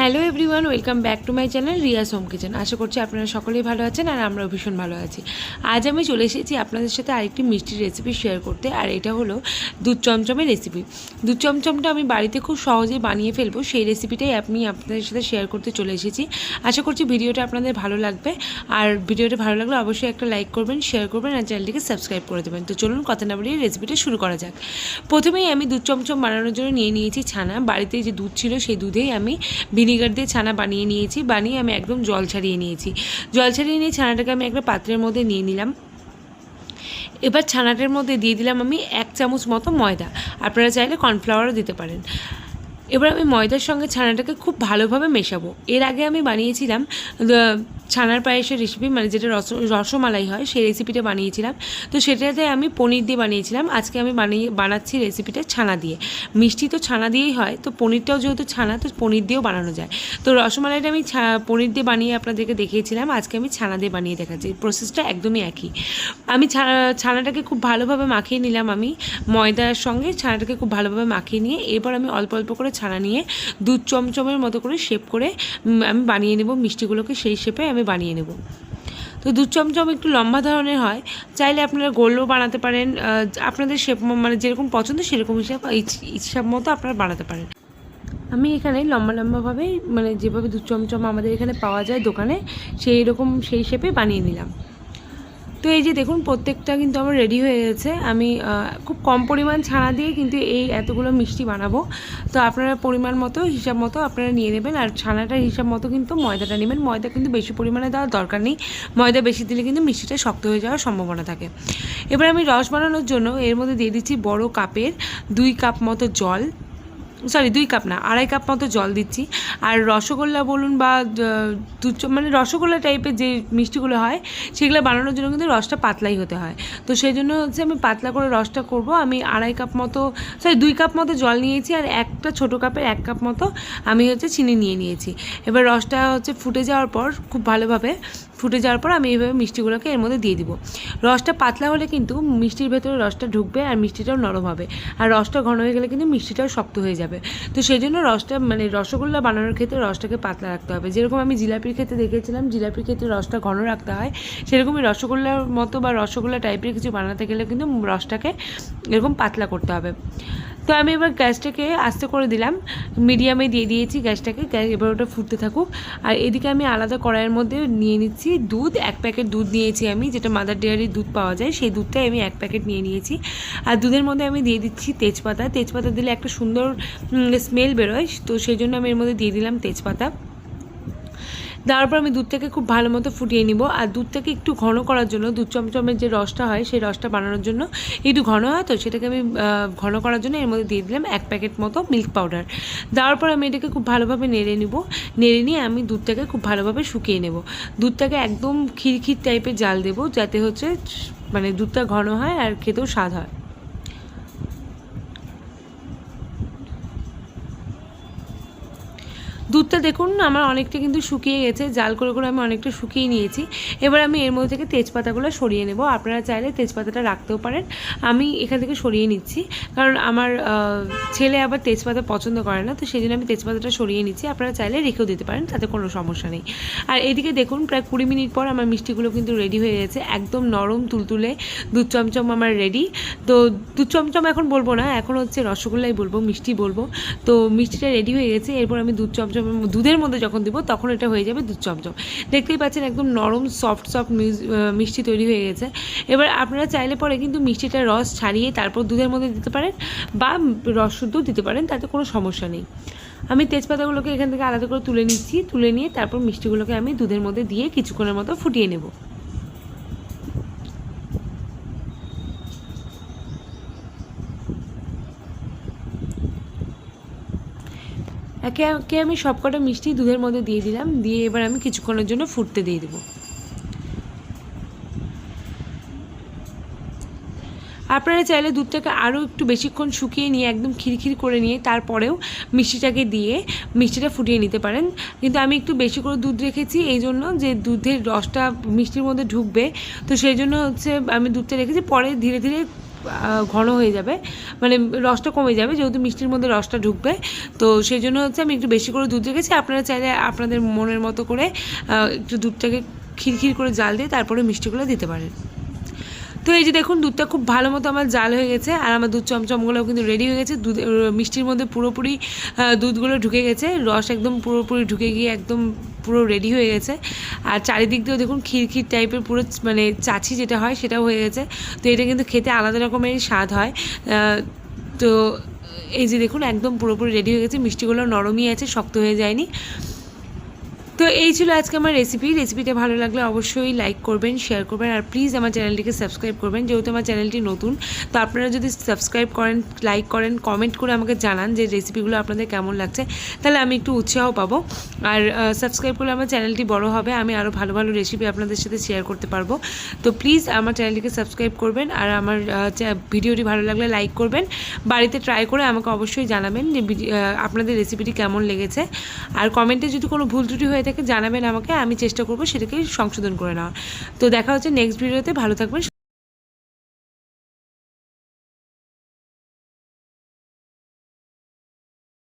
Hello everyone welcome back to my channel Riya Som kitchen আশা করছি আপনারা সকলেই ভালো আছেন আর আমরাও ভীষণ ভালো আছি। আজ আমি চলে এসেছি আপনাদের সাথে আরেকটি মিষ্টির রেসিপি শেয়ার করতে, আর এটা হলো দুধ চমচমের রেসিপি দুধ চমচমটা আমি বাড়িতে খুব সহজেই বানিয়ে ফেলব, সেই রেসিপিটাই আমি আপনাদের সাথে শেয়ার করতে চলে এসেছি। আশা করছি ভিডিওটা আপনাদের ভালো লাগবে, আর ভিডিওটা ভালো লাগলে অবশ্যই একটা লাইক করবেন শেয়ার করবেন, আর চ্যানেলটিকে সাবস্ক্রাইব করে দেবেন। তো চলুন কথা না বলিয়ে রেসিপিটা শুরু করা যাক। প্রথমেই আমি দুধ চমচম বানানোর জন্য নিয়ে নিয়েছি ছানা। বাড়িতে যে দুধ ছিল সেই দুধেই আমি ভিনিগার দিয়ে ছানা বানিয়ে নিয়েছি, বানিয়ে আমি একদম জল ছাড়িয়ে নিয়েছি। জল ছাড়িয়ে নিয়ে ছানাটাকে আমি একটা পাত্রের মধ্যে নিয়ে নিলাম। এবার ছানাটার মধ্যে দিয়ে দিলাম আমি এক চামচ মতো ময়দা। আপনারা চাইলে কর্নফ্লাওয়ারও দিতে পারেন। এবার আমি ময়দার সঙ্গে ছানাটাকে খুব ভালোভাবে মেশাবো। এর আগে আমি বানিয়েছিলাম ছানার পায়েসের রেসিপি মানে যেটা রস, রসমালাই হয়, সেই রেসিপিটা বানিয়েছিলাম। তো সেটাতে আমি পনির দিয়ে বানিয়েছিলাম। আজকে আমি বানিয়ে, বানাচ্ছি রেসিপিটা ছানা দিয়ে। মিষ্টি তো ছানা দিয়েই হয়, তো পনিরটাও যেহেতু ছানা, তো পনির দিয়েও বানানো যায়। তো রসমালাইটা আমি পনির দিয়ে বানিয়ে আপনাদেরকে দেখিয়েছিলাম। আজকে আমি ছানা দিয়ে বানিয়ে দেখাচ্ছি। প্রসেসটা একদমই একই। আমি ছানা ছানাটাকে খুব ভালোভাবে মাখিয়ে নিলাম আমি। ময়দার সঙ্গে ছানাটাকে খুব ভালোভাবে মাখিয়ে নিয়ে, এরপর আমি অল্প অল্প করে ছানা নিয়ে, দুধ চমচমের মতো করে শেপ করে আমি বানিয়ে নেব মিষ্টিগুলোকে সেই শেপে আমি বানিয়ে নেব। তো দুধ চমচম একটু লম্বা ধরনের হয়, চাইলে আপনারা গোলও বানাতে পারেন আপনাদের শেপ মানে যেরকম পছন্দ সেরকম হিসাব হিসাব মতো আপনারা বানাতে পারেন। আমি এখানে লম্বা লম্বাভাবেই মানে যেভাবে দুধ চমচম আমাদের এখানে পাওয়া যায় দোকানে, সেই রকম সেই শেপে বানিয়ে নিলাম। তো এই যে দেখুন, প্রত্যেকটা কিন্তু আমার রেডি হয়ে গেছে। আমি খুব কম পরিমাণ ছানা দিয়ে কিন্তু এই এতগুলো মিষ্টি বানাবো। তো আপনারা পরিমাণ মতো, হিসাব মতো আপনারা নিয়ে নেবেন। আর ছানাটার হিসাব মতো কিন্তু ময়দাটা নেবেন। ময়দা কিন্তু বেশি পরিমাণে দেওয়ার দরকার নেই। ময়দা বেশি দিলে কিন্তু মিষ্টিটা শক্ত হয়ে যাওয়ার সম্ভাবনা থাকে। এবার আমি রস বানানোর জন্য এর মধ্যে দিয়ে দিচ্ছি বড় কাপের দুই কাপ মতো জল সরি দুই কাপ না, আড়াই কাপ মতো জল দিচ্ছি। আর রসগোল্লা বলুন বা দুধ মানে রসগোল্লা টাইপের যে মিষ্টিগুলো হয়, সেগুলো বানানোর জন্য কিন্তু রসটা পাতলাই হতে হয়। তো সেই জন্য হচ্ছে আমি পাতলা করে রসটা করব। আমি আড়াই কাপ মতো সরি দুই কাপ মতো জল নিয়েছি আর একটা ছোটো কাপের এক কাপ মতো আমি হচ্ছে চিনি নিয়ে নিয়েছি। এবার রসটা হচ্ছে ফুটে যাওয়ার পর খুব ভালোভাবে ফুটে যাওয়ার পর আমি এইভাবে মিষ্টিগুলোকে এর মধ্যে দিয়ে দিব। রসটা পাতলা হলে কিন্তু মিষ্টির ভেতরে রসটা ঢুকবে আর মিষ্টিটাও নরম হবে। আর রসটা ঘন হয়ে গেলে কিন্তু মিষ্টিটাও শক্ত হয়ে যাবে। তো সেই জন্য রসটা মানে রসগোল্লা বানানোর ক্ষেত্রে রসটাকে পাতলা রাখতে হবে। যেরকম আমি জিলাপির ক্ষেত্রে দেখেছিলাম জিলাপির ক্ষেত্রে রসটা ঘন রাখতে হয়। সেরকমই রসগোল্লার মতো বা রসগোল্লা টাইপের কিছু বানাতে গেলে কিন্তু রসটাকে এরকম পাতলা করতে হবে। তো আমি এবার গ্যাসটাকে আস্তে করে দিলাম। মিডিয়ামে দিয়ে দিয়েছি গ্যাসটাকে। গ্যাস এবার ওটা ফুটতে থাকুক। আর এদিকে আমি আলাদা কড়াইয়ের মধ্যে নিয়ে নিচ্ছি দুধ। এক প্যাকেট দুধ নিয়েছি আমি, যেটা মাদার ডেয়ারির দুধ পাওয়া যায়। সেই দুধটাই আমি এক প্যাকেট নিয়ে নিয়েছি। আর দুধের মধ্যে আমি দিয়ে দিচ্ছি তেজপাতা। তেজপাতা দিলে একটা সুন্দর স্মেল বেরোয়। তো সেই জন্য আমি এর মধ্যে দিয়ে দিলাম তেজপাতা। দেওয়ার পর আমি দুধটাকে খুব ভালো মতো ফুটিয়ে নিব। আর দুধটাকে একটু ঘন করার জন্য, দুধ চমচমের যে রসটা হয়, সেই রসটা বানানোর জন্য একটু ঘন হয় তো, সেটাকে আমি ঘন করার জন্য এর মধ্যে দিয়ে দিলাম এক প্যাকেট মতো মিল্ক পাউডার। দেওয়ার পর আমি এটাকে খুব ভালোভাবে নেড়ে নিব। নেড়ে নিয়ে আমি দুধটাকে খুব ভালোভাবে শুকিয়ে নেব। দুধটাকে একদম খিরখির টাইপের জাল দেব, যাতে হচ্ছে মানে দুধটা ঘন হয় আর খেতেও স্বাদ হয়। দুধটা দেখুন, আমার অনেকটা কিন্তু শুকিয়ে গেছে। জাল করে করে আমি অনেকটা শুকিয়ে নিয়েছি। এবার আমি এর মধ্যে থেকে তেজপাতাগুলো সরিয়ে নেব। আপনারা চাইলে তেজপাতাটা রাখতেও পারেন। আমি এখান থেকে সরিয়ে নিচ্ছি। কারণ আমার ছেলে আবার তেজপাতা পছন্দ করে না, তো সেই জন্য আমি তেজপাতাটা সরিয়ে নিচ্ছি। আপনারা চাইলে রেখেও দিতে পারেন, তাতে কোনো সমস্যা নেই। আর এদিকে দেখুন, প্রায় কুড়ি মিনিট পর আমার মিষ্টিগুলো কিন্তু রেডি হয়ে গেছে। একদম নরম, তুলতুলে, দুধ চমচম আমার রেডি তো দুধ চমচম এখন বলব না, এখন হচ্ছে রসগোল্লাই বলব, মিষ্টি বলব। তো মিষ্টিটা রেডি হয়ে গেছে। এরপর আমি দুধ চমচম দুধের মধ্যে যখন দিব তখন এটা হয়ে যাবে দুধ চমচম দেখতেই পাচ্ছেন একদম নরম সফট সফট মিষ্টি তৈরি হয়ে গেছে। এবার আপনারা চাইলে পরে কিন্তু মিষ্টিটা রস ছাড়িয়ে তারপর দুধের মধ্যে দিতে পারেন বা রস শুদ্ধ দিতে পারেন, তাতে কোনো সমস্যা নেই। আমি তেজপাতাগুলোকে এখান থেকে আলাদা করে তুলে নিচ্ছি, তুলে নিয়ে তারপর মিষ্টিগুলোকে আমি দুধের মধ্যে দিয়ে কিছুক্ষণের মতো ফুটিয়ে নেব। একে একে আমি সবকটা মিষ্টি দুধের মধ্যে দিয়ে দিলাম। দিয়ে এবার আমি কিছুক্ষণের জন্য ফুটতে দিয়ে দেবো। আপনারা চাইলে দুধটাকে আরও একটু বেশিক্ষণ শুকিয়ে নিয়ে, একদম খিরখির করে নিয়ে তারপরেও মিষ্টিটাকে দিয়ে মিষ্টিটা ফুটিয়ে নিতে পারেন। কিন্তু আমি একটু বেশি করে দুধ রেখেছি, এই জন্য যে দুধের রসটা মিষ্টির মধ্যে ঢুকবে, তো সেই জন্য হচ্ছে আমি দুধটা রেখেছি। পরে ধীরে ধীরে ঘন হয়ে যাবে। মানে রসটা কমে যাবে, যেহেতু মিষ্টির মধ্যে রসটা ঢুকবে। তো সেই জন্য হচ্ছে আমি একটু বেশি করে দুধ রেখেছি। আপনারা চাইলে আপনাদের মনের মতো করে একটু দুধটাকে খিরখির করে জাল দিয়ে তারপরে মিষ্টিগুলো দিতে পারেন। তো এই যে দেখুন, দুধটা খুব ভালো মতো আমার জাল হয়ে গেছে। আর আমার দুধ চমচমগুলোও কিন্তু রেডি হয়ে গেছে। দুধ, মিষ্টির মধ্যে পুরোপুরি দুধগুলো ঢুকে গেছে। রস একদম পুরোপুরি ঢুকে গিয়ে একদম পুরো রেডি হয়ে গেছে। আর চারিদিক দিয়েও দেখুন খিরখির টাইপের পুরো মানে চাছি যেটা হয় সেটাও হয়ে গেছে। তো এটা কিন্তু খেতে আলাদা রকমের স্বাদ হয়। তো এই যে দেখুন একদম পুরোপুরি রেডি হয়ে গেছে। মিষ্টিগুলো নরমই আছে, শক্ত হয়ে যায়নি। তো এই ছিল আজকে আমার রেসিপি রেসিপিটা ভালো লাগলে অবশ্যই লাইক করবেন শেয়ার করবেন, আর প্লিজ আমার চ্যানেলটিকে সাবস্ক্রাইব করবেন। যেহেতু আমার চ্যানেলটি নতুন, তো আপনারা যদি সাবস্ক্রাইব করেন লাইক করেন কমেন্ট করে আমাকে জানান যে রেসিপিগুলো আপনাদের কেমন লাগছে। তাহলে আমি একটু উৎসাহ পাবো। আর সাবস্ক্রাইব করলে আমার চ্যানেলটি বড় হবে, আমি আরও ভালো ভালো রেসিপি আপনাদের সাথে শেয়ার করতে পারব। তো প্লিজ আমার চ্যানেলটিকে সাবস্ক্রাইব করবেন, আর আমার ভিডিওটি ভালো লাগলে লাইক করবেন। বাড়িতে ট্রাই করে আমাকে অবশ্যই জানাবেন যে আপনাদের রেসিপিটি কেমন লেগেছে। আর কমেন্টে যদি কোনো ভুল ত্রুটি হয়ে থাকে জানাবেন আমাকে, আমি চেষ্টা করব সেটাকে সংশোধন করে নেওয়ার। তো দেখা হচ্ছে নেক্সট ভিডিওতে ভালো থাকবেন